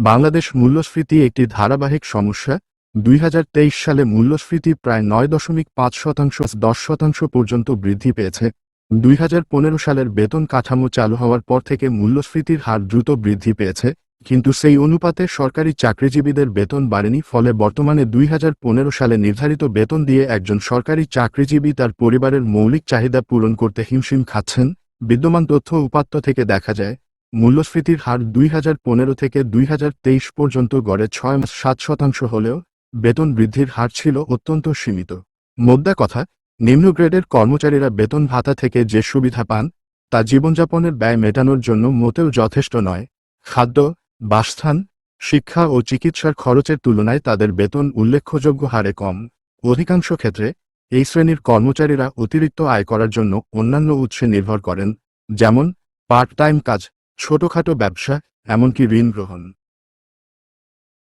বাংলাদেশ মূল্যস্ফীতি একটি ধারাবাহিক সমস্যা। দুই হাজার তেইশ সালে মূল্যস্ফীতি প্রায় নয় দশমিক পাঁচ শতাংশ, দশ শতাংশ পর্যন্ত বৃদ্ধি পেয়েছে। দুই হাজার পনেরো সালের বেতন কাঠামো চালু হওয়ার পর থেকে মূল্যস্ফীতির হার দ্রুত বৃদ্ধি পেয়েছে, কিন্তু সেই অনুপাতে সরকারি চাকরিজীবীদের বেতন বাড়েনি, ফলে বর্তমানে দুই হাজার পনেরো সালে নির্ধারিত বেতন দিয়ে একজন সরকারি চাকরিজীবী তার পরিবারের মৌলিক চাহিদা পূরণ করতে হিমশিম খাচ্ছেন। বিদ্যমান তথ্য উপাত্ত থেকে দেখা যায় মূল্যস্ফীতির হার দুই হাজার পনেরো থেকে দুই হাজার তেইশ পর্যন্ত গড়ে ছয় মাস সাত শতাংশ হলেও বেতন বৃদ্ধির হার ছিল অত্যন্ত সীমিত। মোদ্দা কথা, নিম্ন গ্রেডের কর্মচারীরা বেতন ভাতা থেকে যে সুবিধা পান, তা জীবনযাপনের ব্যয় মেটানোর জন্য মোটেও যথেষ্ট নয়। খাদ্য, বাসস্থান, শিক্ষা ও চিকিৎসার খরচের তুলনায় তাদের বেতন উল্লেখযোগ্য হারে কম। অধিকাংশ ক্ষেত্রে, এই শ্রেণির কর্মচারীরা অতিরিক্ত আয় করার জন্য অন্যান্য উৎসে নির্ভর করেন, যেমন পার্ট টাইম কাজ ছোটখাটো ব্যবসা, এমনকি ঋণ গ্রহণ।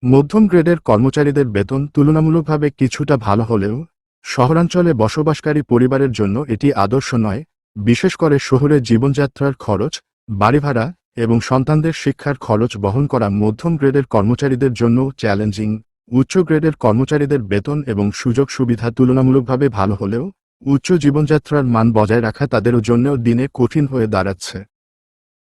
মধ্যম গ্রেডের কর্মচারীদের বেতন তুলনামূলকভাবে কিছুটা ভালো হলেও, শহরাঞ্চলে বসবাসকারী পরিবারের জন্য এটি আদর্শ নয়, বিশেষ করে শহরে জীবনযাত্রার খরচ, বাড়ি ভাড়া এবং সন্তানদের শিক্ষার খরচ বহন করা মধ্যম গ্রেডের কর্মচারীদের জন্য চ্যালেঞ্জিং। উচ্চ গ্রেডের কর্মচারীদের বেতন এবং সুযোগ সুবিধা তুলনামূলকভাবে ভালো হলেও, উচ্চ জীবনযাত্রার মান বজায় রাখা তাদের জন্যও দিনে কঠিন হয়ে দাঁড়াচ্ছে।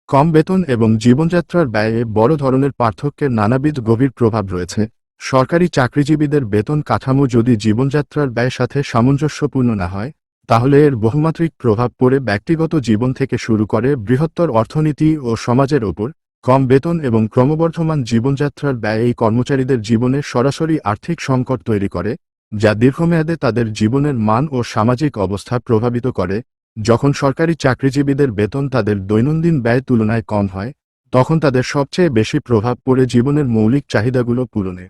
কম বেতন এবং জীবনযাত্রার ব্যয়ে বড় ধরনের পার্থক্যের নানাবিধ গভীর প্রভাব রয়েছে। সরকারি চাকরিজীবীদের বেতন কাঠামো যদি জীবনযাত্রার ব্যয়ের সাথে সামঞ্জস্যপূর্ণ না হয়, তাহলে এর বহুমাত্রিক প্রভাব পড়ে ব্যক্তিগত জীবন থেকে শুরু করে বৃহত্তর অর্থনীতি ও সমাজের ওপর। কম বেতন এবং ক্রমবর্ধমান জীবনযাত্রার ব্যয় এই কর্মচারীদের জীবনে সরাসরি আর্থিক সংকট তৈরি করে, যা দীর্ঘমেয়াদে তাদের জীবনের মান ও সামাজিক অবস্থা প্রভাবিত করে। যখন সরকারি চাকরিজীবীদের বেতন তাদের দৈনন্দিন ব্যয় তুলনায় কম হয়, তখন তাদের সবচেয়ে বেশি প্রভাব পড়ে জীবনের মৌলিক চাহিদাগুলো পূরণে।